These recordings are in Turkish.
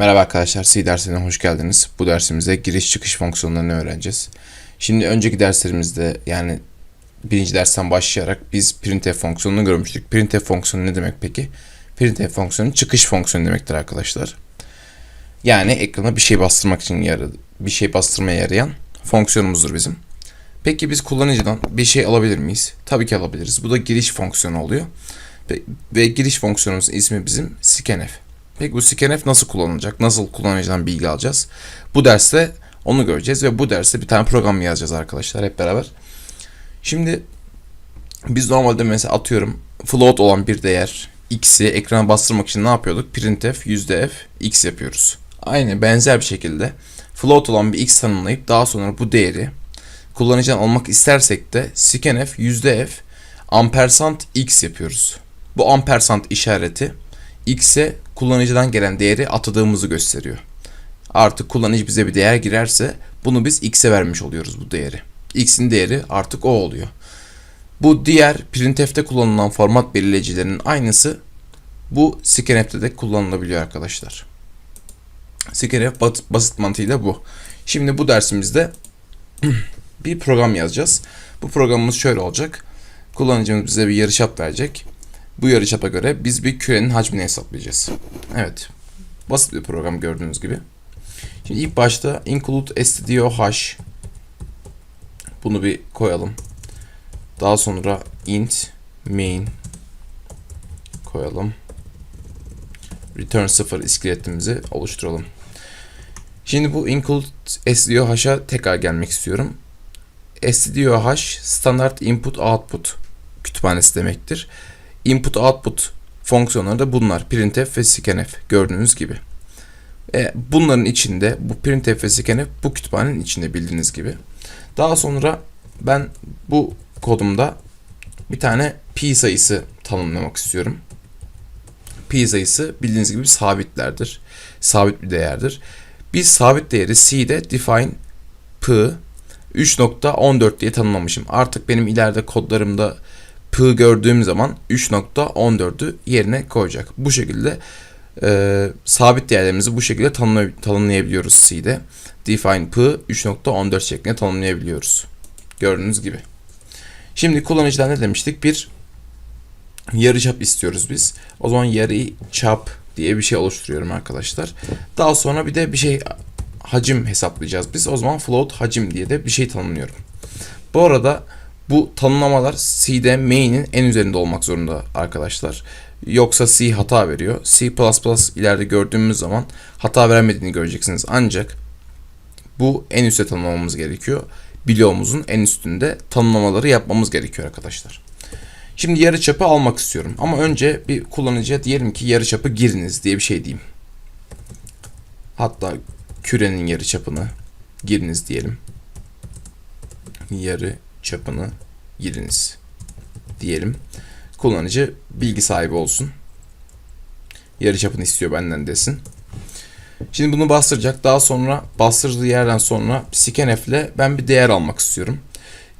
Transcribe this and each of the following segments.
Merhaba arkadaşlar, C dersine hoş geldiniz. Bu dersimizde giriş çıkış fonksiyonlarını öğreneceğiz. Şimdi önceki derslerimizde yani birinci dersten başlayarak biz printf fonksiyonunu görmüştük. Printf fonksiyonu ne demek peki? Printf fonksiyonu çıkış fonksiyonu demektir arkadaşlar. Yani ekrana bir şey bastırmak için yaradı, bir şey bastırmaya yarayan fonksiyonumuzdur bizim. Peki biz kullanıcıdan bir şey alabilir miyiz? Tabii ki alabiliriz. Bu da giriş fonksiyonu oluyor. Ve, ve giriş fonksiyonumuzun ismi bizim scanf. Peki bu scanf nasıl kullanılacak? Nasıl kullanıcıdan bilgi alacağız? Bu derste onu göreceğiz ve bu derste bir tane program yazacağız arkadaşlar hep beraber. Şimdi biz normalde mesela atıyorum float olan bir değer x'i ekrana bastırmak için ne yapıyorduk? Printf %f x yapıyoruz. Aynı benzer bir şekilde float olan bir x tanımlayıp daha sonra bu değeri kullanıcıdan almak istersek de scanf %f ampersand x yapıyoruz. Bu ampersand işareti x'e kullanıcıdan gelen değeri atadığımızı gösteriyor. Artık kullanıcı bize bir değer girerse bunu biz x'e vermiş oluyoruz bu değeri. x'in değeri artık o oluyor. Bu diğer printf'te kullanılan format belirleyicilerinin aynısı bu scanf'te de kullanılabiliyor arkadaşlar. Scanf basit, mantığıyla bu. Şimdi bu dersimizde bir program yazacağız. Bu programımız şöyle olacak. Kullanıcımız bize bir yarıçap verecek. Bu yarıçapa göre biz bir kürenin hacmini hesaplayacağız. Evet. Basit bir program gördüğünüz gibi. Şimdi ilk başta include stdoh bunu bir koyalım. Daha sonra int main koyalım. Return 0 iskeletimizi oluşturalım. Şimdi bu include stdoh'a tekrar gelmek istiyorum. stdoh standart input output kütüphanesi demektir. Input output fonksiyonları da bunlar. Printf ve scanf gördüğünüz gibi. E, bunların içinde bu printf ve scanf bu kütüphanenin içinde bildiğiniz gibi. Daha sonra ben bu kodumda bir tane pi sayısı tanımlamak istiyorum. Pi sayısı bildiğiniz gibi sabitlerdir. Sabit bir değerdir. Biz sabit değeri C'de define p 3.14 diye tanımlamışım. Artık benim ileride kodlarımda p gördüğüm zaman 3.14'ü yerine koyacak. Bu şekilde e, sabit değerlerimizi bu şekilde tanımlay tanımlayabiliyoruz C'de. Define p 3.14 şeklinde tanımlayabiliyoruz. Gördüğünüz gibi. Şimdi kullanıcıdan ne demiştik? Bir yarıçap istiyoruz biz. O zaman yarı çap diye bir şey oluşturuyorum arkadaşlar. Daha sonra bir de bir şey hacim hesaplayacağız biz. O zaman float hacim diye de bir şey tanımlıyorum. Bu arada bu tanımlamalar C'de main'in en üzerinde olmak zorunda arkadaşlar. Yoksa C hata veriyor. C++ ileride gördüğümüz zaman hata vermediğini göreceksiniz. Ancak bu en üstte tanımlamamız gerekiyor. Bloğumuzun en üstünde tanımlamaları yapmamız gerekiyor arkadaşlar. Şimdi yarıçapı almak istiyorum. Ama önce bir kullanıcıya diyelim ki yarıçapı giriniz diye bir şey diyeyim. Hatta kürenin yarıçapını giriniz diyelim. Yarı çapını giriniz diyelim. Kullanıcı bilgi sahibi olsun. Yarı çapını istiyor benden desin. Şimdi bunu bastıracak. Daha sonra bastırdığı yerden sonra scanf ile ben bir değer almak istiyorum.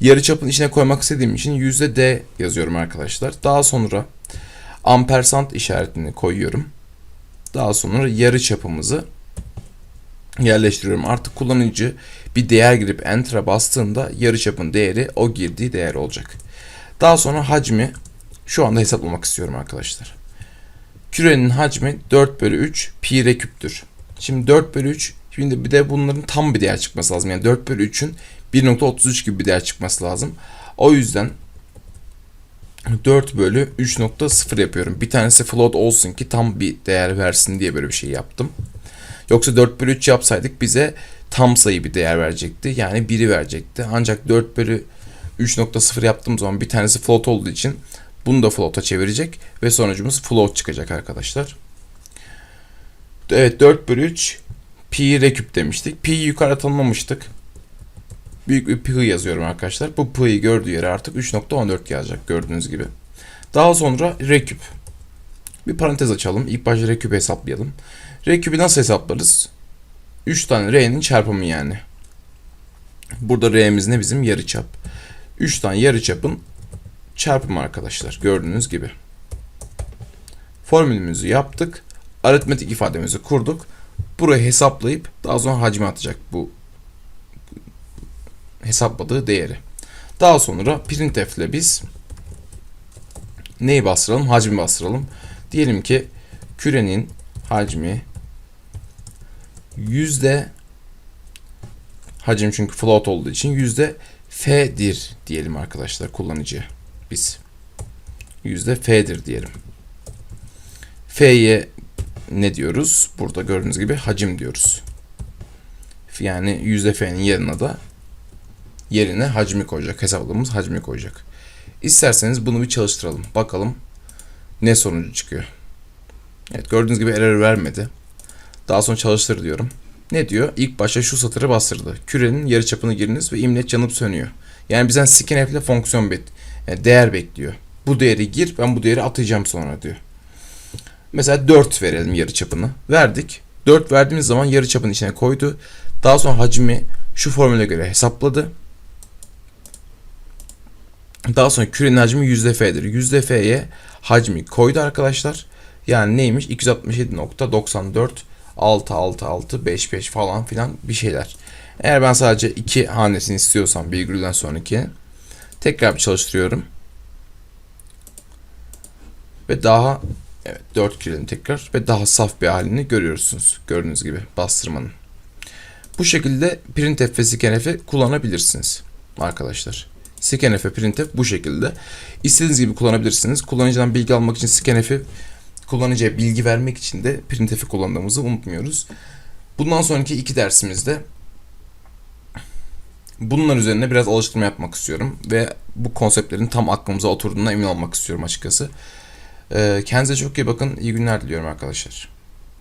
Yarı çapın içine koymak istediğim için %d yazıyorum arkadaşlar. Daha sonra ampersand işaretini koyuyorum. Daha sonra yarı çapımızı yerleştiriyorum. Artık kullanıcı bir değer girip enter'a bastığında yarıçapın değeri o girdiği değer olacak. Daha sonra hacmi şu anda hesaplamak istiyorum arkadaşlar. Kürenin hacmi 4 bölü 3 pi r küptür. Şimdi 4 bölü 3 şimdi bir de bunların tam bir değer çıkması lazım. Yani 4 bölü 3'ün 1.33 gibi bir değer çıkması lazım. O yüzden 4 bölü 3.0 yapıyorum. Bir tanesi float olsun ki tam bir değer versin diye böyle bir şey yaptım. Yoksa 4 bölü 3 yapsaydık bize tam sayı bir değer verecekti. Yani 1'i verecekti. Ancak 4 bölü 3.0 yaptığım zaman bir tanesi float olduğu için bunu da float'a çevirecek ve sonucumuz float çıkacak arkadaşlar. Evet 4 bölü 3 pi reküp demiştik. Pi'yi yukarı tanımlamıştık. Büyük bir pi yazıyorum arkadaşlar. Bu pi'yi gördüğü yere artık 3.14 yazacak gördüğünüz gibi. Daha sonra reküp. Bir parantez açalım. İlk başta reküp hesaplayalım. Reküpü nasıl hesaplarız? 3 tane R'nin çarpımı yani. Burada R'miz ne bizim? Yarıçap. 3 tane yarıçapın çarpımı arkadaşlar. Gördüğünüz gibi. Formülümüzü yaptık. Aritmetik ifademizi kurduk. burayı hesaplayıp daha sonra hacmi atacak bu hesapladığı değeri. Daha sonra printf ile biz neyi bastıralım? Hacmi bastıralım. Diyelim ki kürenin hacmi yüzde hacim çünkü float olduğu için yüzde f'dir diyelim arkadaşlar kullanıcıya biz. Yüzde f'dir diyelim. F'ye ne diyoruz? Burada gördüğünüz gibi hacim diyoruz. Yani yüzde f'nin yerine de yerine hacmi koyacak. Hesapladığımız hacmi koyacak. İsterseniz bunu bir çalıştıralım. Bakalım ne sonucu çıkıyor. Evet gördüğünüz gibi error vermedi. Daha sonra çalıştır diyorum. Ne diyor? İlk başta şu satırı bastırdı. Kürenin yarıçapını giriniz ve imleç yanıp sönüyor. Yani bizden scanf ile fonksiyon bet yani değer bekliyor. Bu değeri gir ben bu değeri atacağım sonra diyor. Mesela 4 verelim yarıçapını. Verdik. 4 verdiğimiz zaman yarıçapın içine koydu. Daha sonra hacmi şu formüle göre hesapladı. Daha sonra kürenin hacmi %f'dir. %f'ye hacmi koydu arkadaşlar. Yani neymiş? 267.94 66655 falan filan bir şeyler. Eğer ben sadece iki hanesini istiyorsam virgülden sonraki tekrar bir çalıştırıyorum. Ve daha evet 4 girelim tekrar ve daha saf bir halini görüyorsunuz. Gördüğünüz gibi bastırmanın. Bu şekilde printf ve scanf'i kullanabilirsiniz arkadaşlar. Scanf ve printf bu şekilde. İstediğiniz gibi kullanabilirsiniz. Kullanıcıdan bilgi almak için scanf'i kullanıcıya bilgi vermek için de printf'i kullandığımızı unutmuyoruz. Bundan sonraki iki dersimizde bunlar üzerine biraz alıştırma yapmak istiyorum ve bu konseptlerin tam aklımıza oturduğuna emin olmak istiyorum açıkçası. Ee, kendinize çok iyi bakın. İyi günler diliyorum arkadaşlar.